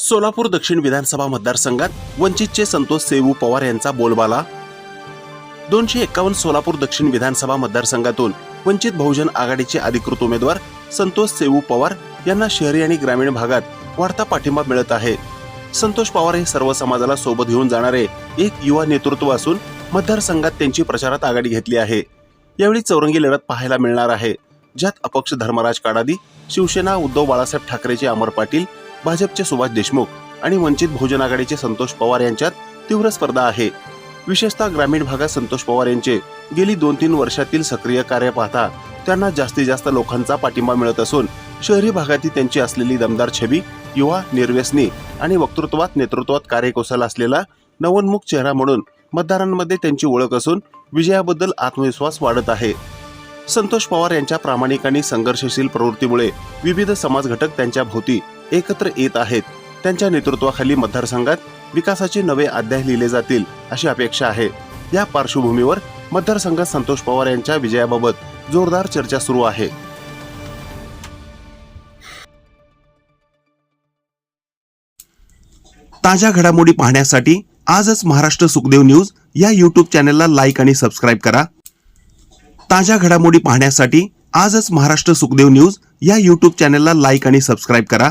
सोलापूर दक्षिण विधानसभा मतदारसंघात वंचितचे संतोष सेवू पवार यांचा बोलबाला. दोनशे एक्कावन्न सोलापूर दक्षिण विधानसभा मतदारसंघातून वंचित बहुजन आघाडीचे अधिकृत उमेदवार संतोष सेवू पवार यांना शहरी आणि ग्रामीण भागात वाढता पाठिंबा मिळत आहे. संतोष पवार हे सर्व समाजाला सोबत घेऊन जाणारे एक युवा नेतृत्व असून मतदारसंघात त्यांची प्रचारात आघाडी घेतली आहे. यावेळी चौरंगी लढत पाहायला मिळणार आहे. ज्यात अपक्ष धर्मराज काडादी शिवसेना उद्धव बाळासाहेब ठाकरेचे अमर पाटील भाजपचे सुभाष देशमुख आणि वंचित बहुजन आघाडीचे संतोष पवार यांच्यात तीव्र स्पर्धा आहे. विशेषतः ग्रामीण भागात संतोष पवार यांचे गेली दोन तीन वर्षातील सक्रिय कार्य पाहता त्यांना जास्तीत जास्त लोकांचा पाठिंबा मिळत असून शहरी भागातील त्यांची असलेली दमदार छबी युवा निर्व्यसनी आणि वक्तृत्वात नेतृत्वात कार्यकुशल असलेला नवोन्मुख चेहरा म्हणून मतदारांमध्ये त्यांची ओळख असून विजयाबद्दल आत्मविश्वास वाढत आहे. संतोष पवार यांच्या प्रामाणिक आणि संघर्षशील प्रवृत्तीमुळे विविध समाज घटक त्यांच्या भोवती एकत्र येत आहेत. त्यांच्या नेतृत्वाखाली मतदारसंघात विकासाचे नवे अध्याय लिहिले जातील अशी अपेक्षा आहे. या पार्श्वभूमीवर मतदारसंघात संतोष पवार यांच्या विजयाबाबत जोरदार चर्चा सुरू आहे. ताज्या घडामोडी पाहण्यासाठी आजच महाराष्ट्र सुखदेव न्यूज या यूट्यूब चॅनलला लाईक आणि सबस्क्राईब करा. ताज्या घडामोडी पाहण्यासाठी आजच महाराष्ट्र सुखदेव न्यूज या यूट्यूब चॅनलला लाईक आणि सबस्क्राईब करा.